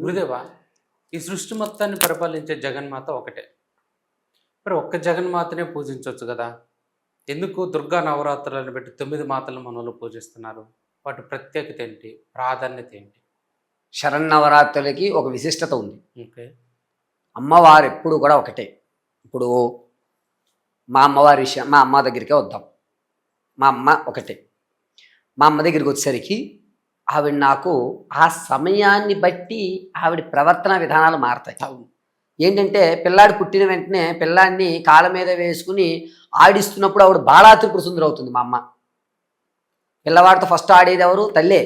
గురుదేవా ఈ సృష్టి మొత్తాన్ని పరిపాలించే జగన్మాత ఒకటే. మరి ఒక్క జగన్మాతనే పూజించవచ్చు కదా? ఎందుకు దుర్గా నవరాత్రులను పెట్టి తొమ్మిది మాతలను మనలో పూజిస్తున్నారు? వాటి ప్రత్యేకత ఏంటి? ప్రాధాన్యత ఏంటి? శరన్నవరాత్రులకి ఒక విశిష్టత ఉంది. ఓకే. అమ్మవారు ఎప్పుడు కూడా ఒకటే. ఇప్పుడు మా అమ్మవారి విషయం మా అమ్మ దగ్గరికే వద్దాం. మా అమ్మ ఒకటే. మా అమ్మ దగ్గరికి వచ్చేసరికి ఆవిడ నాకు ఆ సమయాన్ని బట్టి ఆవిడ ప్రవర్తన విధానాలు మారతాయి. ఏంటంటే పిల్లాడు పుట్టిన వెంటనే పిల్లాడిని కాళ్ళ మీద వేసుకుని ఆడిస్తున్నప్పుడు ఆవిడ బాలా త్రిపుర సుందరి అవుతుంది మా అమ్మ. పిల్లవాడితో ఫస్ట్ ఆడేది ఎవరు? తల్లే.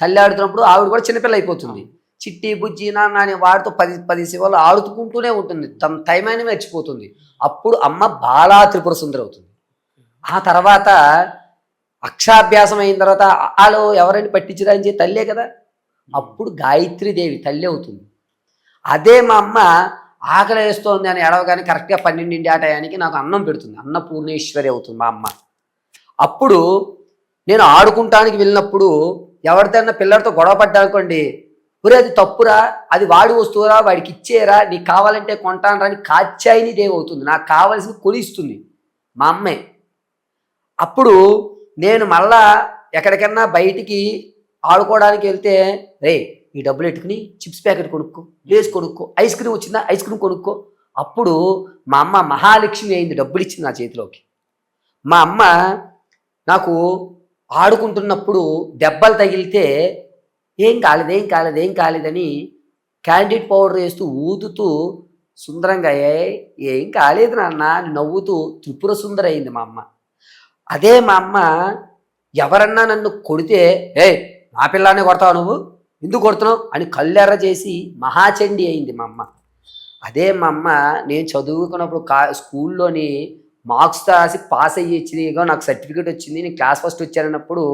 తల్లి. ఆడుతున్నప్పుడు ఆవిడ కూడా చిన్నపిల్ల అయిపోతుంది. చిట్టి బుజ్జి నాన్న అని వాడితో పది పది శివలు ఆడుకుంటూనే ఉంటుంది. తమ టైమాన్ని మర్చిపోతుంది. అప్పుడు అమ్మ బాలా త్రిపుర సుందరి అవుతుంది ఆ తర్వాత అక్షాభ్యాసం అయిన తర్వాత వాళ్ళు ఎవరైనా పట్టించడానికి అని తల్లే కదా. అప్పుడు గాయత్రీదేవి తల్లి అవుతుంది. అదే మా అమ్మ ఆకలి వేస్తోంది అని ఎడవగానే కరెక్ట్గా పన్నెండింటి ఆ టయానికి నాకు అన్నం పెడుతుంది. అన్న పూర్ణేశ్వరి అవుతుంది మా అమ్మ. అప్పుడు నేను ఆడుకుంటానికి వెళ్ళినప్పుడు ఎవరిదైనా పిల్లలతో గొడవ పడ్డానుకోండి ఒరే అది తప్పురా అది వాడి వస్తువురా వాడికి ఇచ్చేరా నీకు కావాలంటే కొంటానరా అని కాచాయిని దేవి అవుతుంది. నాకు కావాల్సింది కొనిస్తుంది మా అమ్మే. అప్పుడు నేను మళ్ళా ఎక్కడికన్నా బయటికి ఆడుకోవడానికి వెళ్తే రే ఈ డబ్బులు ఎట్టుకుని? చిప్స్ ప్యాకెట్ కొనుక్కో లేస్ కొనుక్కో ఐస్ క్రీమ్ వచ్చిందా? ఐస్ క్రీమ్ కొనుక్కో. అప్పుడు మా అమ్మ మహాలక్ష్మి అయింది డబ్బులు ఇచ్చింది నా చేతిలోకి. మా అమ్మ నాకు ఆడుకుంటున్నప్పుడు దెబ్బలు తగిలితే ఏం కాలేదు ఏం కాలేదు ఏం కాలేదని క్యాండిడ్ పౌడర్ వేస్తూ ఊదుతూ సుందరంగా ఏ ఏం కాలేదు నాన్న నవ్వుతూ త్రిపుర సుందర అయింది మా అమ్మ. అదే మా అమ్మ ఎవరన్నా నన్ను కొడితే ఏ నా పిల్లానే కొడతావు నువ్వు? ఎందుకు కొడుతున్నావు? అని కళ్ళెర్ర చేసి మహాచండి అయింది మా అమ్మ. అదే మా అమ్మ నేను చదువుకున్నప్పుడు కా స్కూల్లోని మార్క్స్ రాసి పాస్ అయ్యి నాకు సర్టిఫికేట్ వచ్చింది. నేను క్లాస్ ఫస్ట్ వచ్చానన్నప్పుడు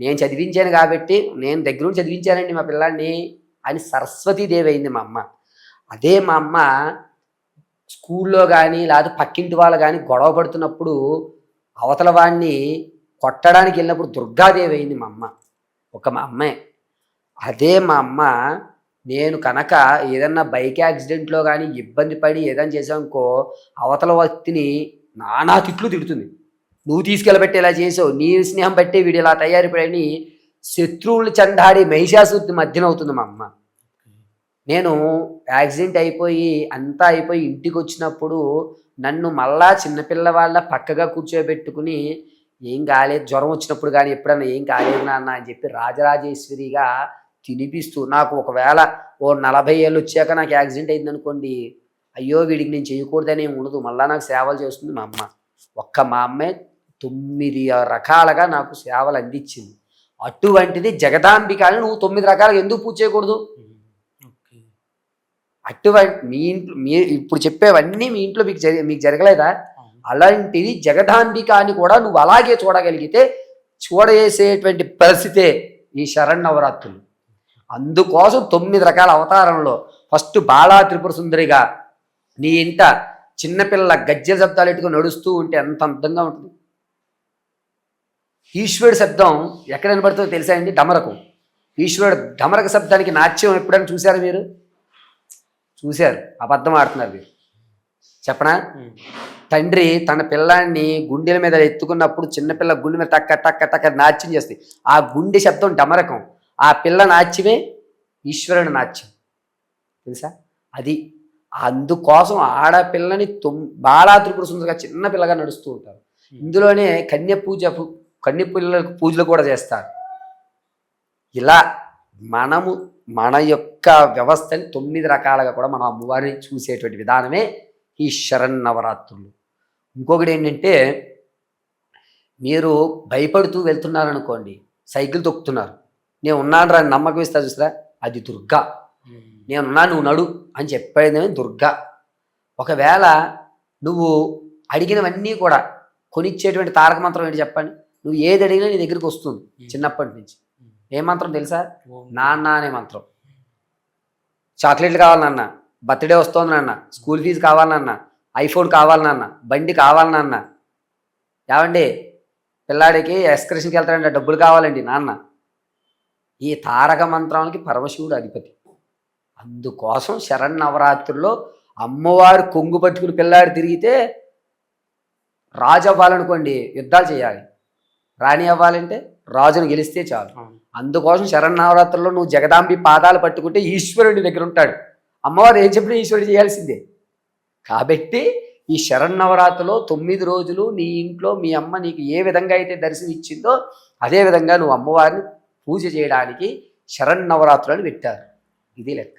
నేను చదివించాను కాబట్టి నేను దగ్గర నుండి చదివించానండి మా పిల్లాన్ని అని సరస్వతీదేవి అయింది మా అమ్మ. అదే మా అమ్మ స్కూల్లో కానీ లేదా పక్కింటి వాళ్ళు కానీ గొడవ పడుతున్నప్పుడు అవతల వాడిని కొట్టడానికి వెళ్ళినప్పుడు దుర్గాదేవి అయింది మా అమ్మ. ఒక మా అమ్మే. అదే మా అమ్మ నేను కనుక ఏదన్నా బైక్ యాక్సిడెంట్లో కానీ ఇబ్బంది పడి ఏదైనా చేసామనుకో అవతల వ్యక్తిని నానా తిట్లు తిడుతుంది. నువ్వు తీసుకెళ్ళబెట్టి ఇలా చేసావు నీ స్నేహం బట్టే వీడు ఇలా తయారైపోయాడని శత్రువులు చండాడి మహిషాసుడి మధ్యన అవుతుంది మా అమ్మ. నేను యాక్సిడెంట్ అయిపోయి అంతా అయిపోయి ఇంటికి వచ్చినప్పుడు నన్ను మళ్ళా చిన్నపిల్లవాళ్ళ పక్కగా కూర్చోబెట్టుకుని ఏం కాలేదు జ్వరం వచ్చినప్పుడు కానీ ఎప్పుడన్నా ఏం కాలేదు నాన్న అని చెప్పి రాజరాజేశ్వరిగా తినిపిస్తూ నాకు ఒకవేళ ఓ నలభై ఏళ్ళు వచ్చాక నాకు యాక్సిడెంట్ అయింది అనుకోండి అయ్యో వీడికి నేను చేయకూడదని ఉండదు మళ్ళీ నాకు సేవలు చేస్తుంది మా అమ్మ. ఒక్క మా అమ్మే తొమ్మిది రకాలుగా నాకు సేవలు అందించింది. అటువంటిది జగదాంబికని నువ్వు తొమ్మిది రకాలుగా ఎందుకు పూజ చేయకూడదు? అటువంటి మీ ఇంట్లో మీ ఇప్పుడు చెప్పేవన్నీ మీ ఇంట్లో మీకు జరి మీకు జరగలేదా? అలాంటిది జగదాంబిక అని కూడా నువ్వు అలాగే చూడగలిగితే చూడేసేటువంటి పరిస్థితే ఈ శరణవరాత్రులు అందుకోసం తొమ్మిది రకాల అవతారంలో ఫస్ట్ బాలా త్రిపుర సుందరిగా నీ ఇంట చిన్నపిల్లల గజ్జెల శబ్దాలు ఎట్టుకుని నడుస్తూ ఉంటే ఎంత అందంగా ఉంటుంది. ఈశ్వరుడు శబ్దం ఎక్కడ వినబడుతుందో తెలుసా అండి? డమరకు. ఈశ్వరుడు డమరక శబ్దానికి నాట్యం ఎప్పుడైనా చూసారా మీరు? చూశారు. అబద్ధం ఆడుతున్నారు మీరు చెప్పనా? తండ్రి తన పిల్లాన్ని గుండెల మీద ఎత్తుకున్నప్పుడు చిన్నపిల్ల గుండె మీద టక్క టక్క టక్క నాట్యం చేస్తాయి. ఆ గుండె శబ్దం డమరకం. ఆ పిల్ల నాట్యమే ఈశ్వరుని నాట్యం. తెలుసా? అది అందుకోసం ఆడపిల్లని తొమ్ బాలా త్రిపుర సుందరగా చిన్న పిల్లగా నడుస్తూ ఉంటారు. ఇందులోనే కన్య పూజ కన్య పిల్లలకు పూజలు కూడా చేస్తారు. ఇలా మనము మన యొక్క వ్యవస్థని తొమ్మిది రకాలుగా కూడా మనం అమ్మవారిని చూసేటువంటి విధానమే ఈ శరన్నవరాత్రులు. ఇంకొకటి ఏంటంటే మీరు భయపడుతూ వెళ్తున్నారనుకోండి సైకిల్ తొక్కుతున్నారు. నేను ఉన్నాను రా అని నమ్మకం ఇస్తా చూసారా అది దుర్గా. నేను ఉన్నా నువ్వు నడు అని చెప్పేది దుర్గా. ఒకవేళ నువ్వు అడిగినవన్నీ కూడా కొనిచ్చేటువంటి తారక మంత్రం ఏంటి చెప్పండి? నువ్వు ఏది అడిగినా నీ దగ్గరికి వస్తుంది చిన్నప్పటి నుంచి. ఏ మంత్రం తెలుసా? నాన్న అనే మంత్రం. చాక్లెట్లు కావాలి నాన్న. బర్త్డే వస్తుంది నాన్న. స్కూల్ ఫీజు కావాలి నాన్న. ఐఫోన్ కావాలి నాన్న. బండి కావాలి నాన్న. ఏమండి? పిల్లాడికి ఎక్స్కర్షన్కి వెళ్తాడంటే డబ్బులు కావాలండి నాన్న. ఈ తారక మంత్రానికి పరమశివుడు అధిపతి. అందుకోసం శరన్నవరాత్రుల్లో అమ్మవారు కొంగు పట్టుకుని పిల్లాడు తిరిగితే రాజు అవ్వాలనుకోండి యుద్ధాలు చేయాలి. రాణి అవ్వాలంటే రాజును గెలిస్తే చాలు. అందుకోసం శరన్నవరాత్రుల్లో నువ్వు జగదాంబి పాదాలు పట్టుకుంటే ఈశ్వరుడి దగ్గర ఉంటాడు. అమ్మవారు ఏం చెప్పినా ఈశ్వరుడు చేయాల్సిందే. కాబట్టి ఈ శరన్నవరాత్రిలో తొమ్మిది రోజులు నీ ఇంట్లో మీ అమ్మ నీకు ఏ విధంగా అయితే దర్శనం ఇచ్చిందో అదే విధంగా నువ్వు అమ్మవారిని పూజ చేయడానికి శరన్నవరాత్రులను పెట్టారు. ఇది లెక్క.